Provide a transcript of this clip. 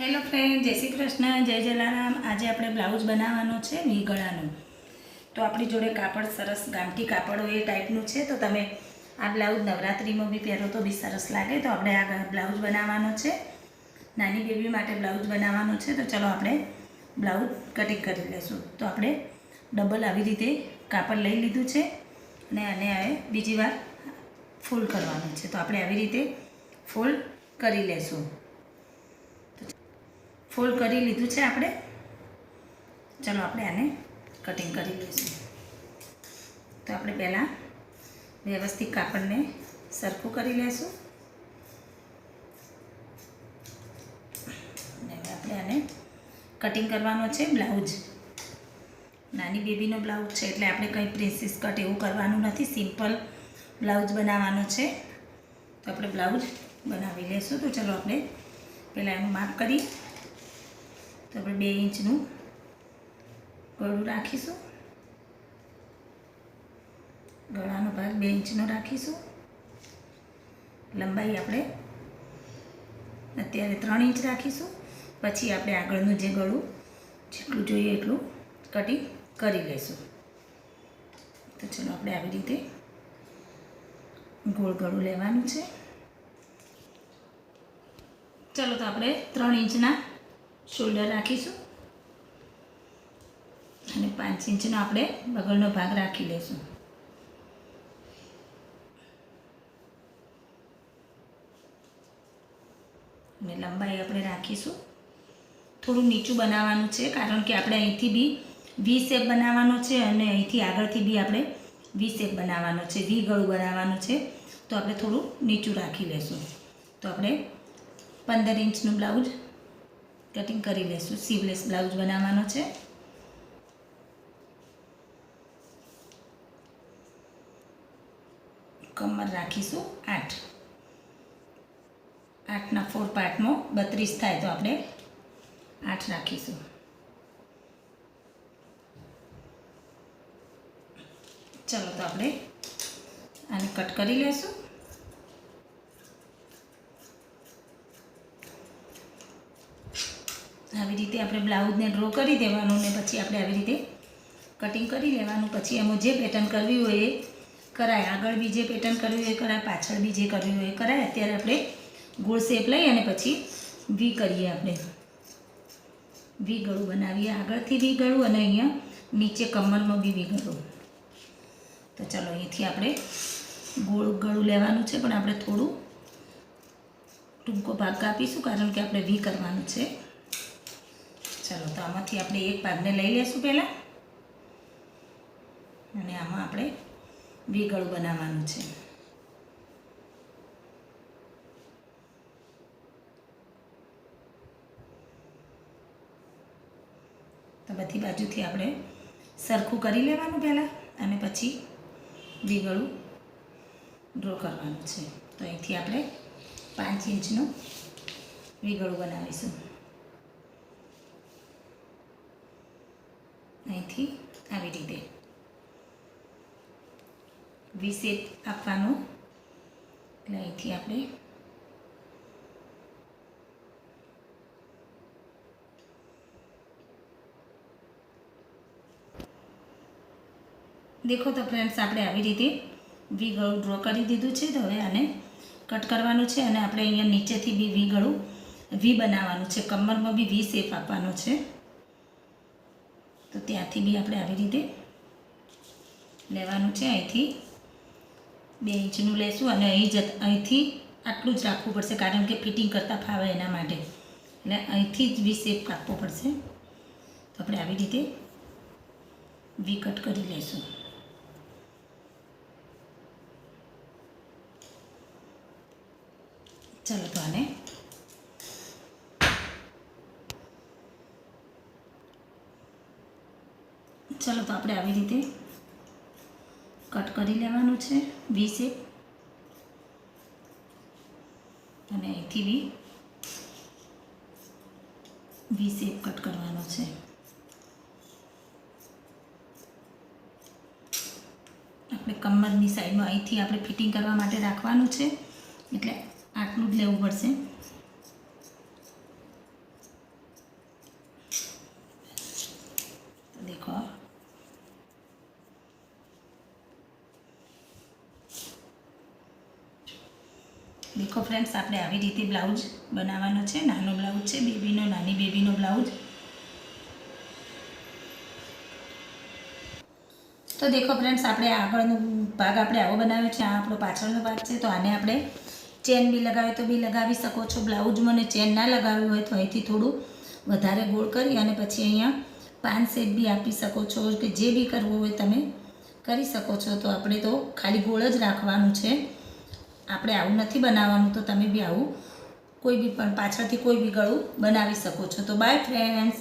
Hello friend જય શ્રી કૃષ્ણ, જય જલારામ. આજે આપણે બ્લાઉઝ બનાવવાનો છે વી ગળાનું તો આપણી જોડે કાપડ સરસ ગામઠી કાપડ હોય એ ટાઈપનું છે. તો તમે આ બ્લાઉઝ નવરાત્રિમાં બી પહેરો તો બી સરસ લાગે. તો આપણે આ બ્લાઉઝ બનાવવાનો છે. નાની બેબી માટે બ્લાઉઝ બનાવવાનો છે. તો ચલો આપણે બ્લાઉઝ કટિંગ કરી લઈશું તો આપણે ડબલ આવી રીતે કાપડ લઈ લીધું છે અને આને હવે બીજી વાર ફોલ્ડ કરવાનું છે. તો આપણે આવી રીતે ફોલ્ડ કરી લેશું. ફોલ્ડ કરી લીધું છે આપણે. ચલો આપણે આને કટિંગ કરી લઈશું. તો આપણે પહેલાં વ્યવસ્થિત કાપડને સરખું કરી લેશું. આપણે આને કટિંગ કરવાનો છે બ્લાઉઝ. નાની બેબીનો બ્લાઉઝ છે એટલે આપણે કંઈ પ્રિન્સિસ કટ એવું કરવાનું નથી. સિમ્પલ બ્લાઉઝ બનાવવાનો છે. તો આપણે બ્લાઉઝ બનાવી લેશું. તો ચલો આપણે પહેલાં એનું માપ કરી તો આપણે બે ઇંચનું ગળું રાખીશું. ગળાનો ભાગ બે ઇંચનો રાખીશું. લંબાઈ આપણે અત્યારે ત્રણ ઇંચ રાખીશું. પછી આપણે આગળનું જે ગળું જેટલું જોઈએ એટલું કટિંગ કરી લઈશું. તો ચલો આપણે આવી રીતે ગોળ ગળું લેવાનું છે. ચલો તો આપણે ત્રણ ઇંચના શોલ્ડર રાખીશું. અને પાંચ ઇંચનો આપણે બગલનો ભાગ રાખી લઈશું. અને લંબાઈ આપણે રાખીશું. થોડું નીચું બનાવવાનું છે, કારણ કે આપણે અહીંથી બી વી શેપ બનાવવાનો છે અને અહીંથી આગળથી બી આપણે વી શેપ બનાવવાનો છે, વી ગળું બનાવવાનું છે. તો આપણે થોડું નીચું રાખી લઈશું. તો આપણે પંદર ઇંચનું બ્લાઉઝ કટિંગ કરી લઈશું સીવલેસ બ્લાઉઝ બનાવવાનો છે. કમર રાખીશું આઠ. આઠના ફોર પાર્ટમાં બત્રીસ થાય તો આપણે આઠ રાખીશું. ચલો તો આપણે આને કટ કરી લઈશું આવી રીતે આપણે બ્લાઉઝને ડ્રો કરી દેવાનું ને પછી આપણે આવી રીતે કટિંગ કરી લેવાનું. પછી એમાં જે પેટર્ન કરવી હોય એ કરાય. આગળ બી જે પેટર્ન કરવી હોય એ કરાય, પાછળ બી જે કરવી હોય એ કરાય. અત્યારે આપણે ગોળ શેપ લઈ અને પછી વી કરીએ આપણે. વી ગળું બનાવીએ. આગળથી વી ગળું અને અહીંયા નીચે કમરમાં બી વી ગળું. તો ચાલો અહીંથી આપણે ગોળ ગળું લેવાનું છે, પણ આપણે થોડું ટૂંકો ભાગ કાપીશું, કારણ કે આપણે વી કરવાનું છે. ચાલો, તો આમાંથી આપણે એક ભાગને લઈ લેશું પહેલાં. અને આમાં આપણે ગળું બનાવવાનું છે. તો બધી બાજુથી આપણે સરખું કરી લેવાનું પહેલાં અને પછી વીગળું ડ્રો કરવાનું છે. તો અહીંથી આપણે પાંચ ઇંચનું વીગળું બનાવીશું. અહીંથી આવી રીતે. વી શેપ આપવાનો. એટલે અહીંથી આપણે દેખો તો ફ્રેન્ડ્સ આપણે આવી રીતે વી ગળું ડ્રો કરી દીધું છે તો હવે આને કટ કરવાનું છે અને આપણે અહીંયા નીચેથી બી વી ગળું વી બનાવવાનું છે. કમરમાં બી વી શેપ આપવાનો છે. તો ત્યાંથી બી આપણે આવી રીતે લેવાનું છે. અહીંથી બે ઇંચનું લેશું અને અહીં જ અહીંથી આટલું જ રાખવું પડશે, કારણ કે ફિટિંગ કરતાં ફાવે એના માટે. એટલે અહીંથી જ વી શેપ કાપવો પડશે. તો આપણે આવી રીતે વી કટ કરી લઈશું ચાલો તો આને ચાલો તો આપણે આવી રીતે કટ કરી લેવાનું છે વી શેપ અને અહીંથી બી વી શેપ કટ કરવાનો છે. આપણે કમરની સાઈડમાં અહીંથી આપણે ફિટિંગ કરવા માટે રાખવાનું છે. એટલે આટલું જ લેવું પડશે. દેખો ફ્રેન્ડ્સ આપણે આવી રીતે બ્લાઉઝ બનાવવાનો છે. નાનો બ્લાઉઝ છે, બેબીનો, નાની બેબીનો બ્લાઉઝ તો દેખો ફ્રેન્ડ્સ આપણે આગળનો ભાગ આપણે આવો બનાવ્યો છે. આ આપણો પાછળનો ભાગ છે. તો આને આપણે ચેન બી લગાવે, તો બી લગાવી શકો છો. બ્લાઉઝ મને ચેન ના લગાવ્યું હોય તો અહીંથી થોડું વધારે ગોળ કરી અને પછી અહીંયા પાન શેપ બી આપી શકો છો કે જે બી કરવું હોય તમે કરી શકો છો. તો આપણે તો ખાલી ગોળ જ રાખવાનું છે. આપણે આવું નથી બનાવવાનું, તો તમે બી આવું કોઈ બી પણ પાછળથી કોઈ બી ગળું બનાવી શકો છો. તો બાય ફ્રેન્ડ્સ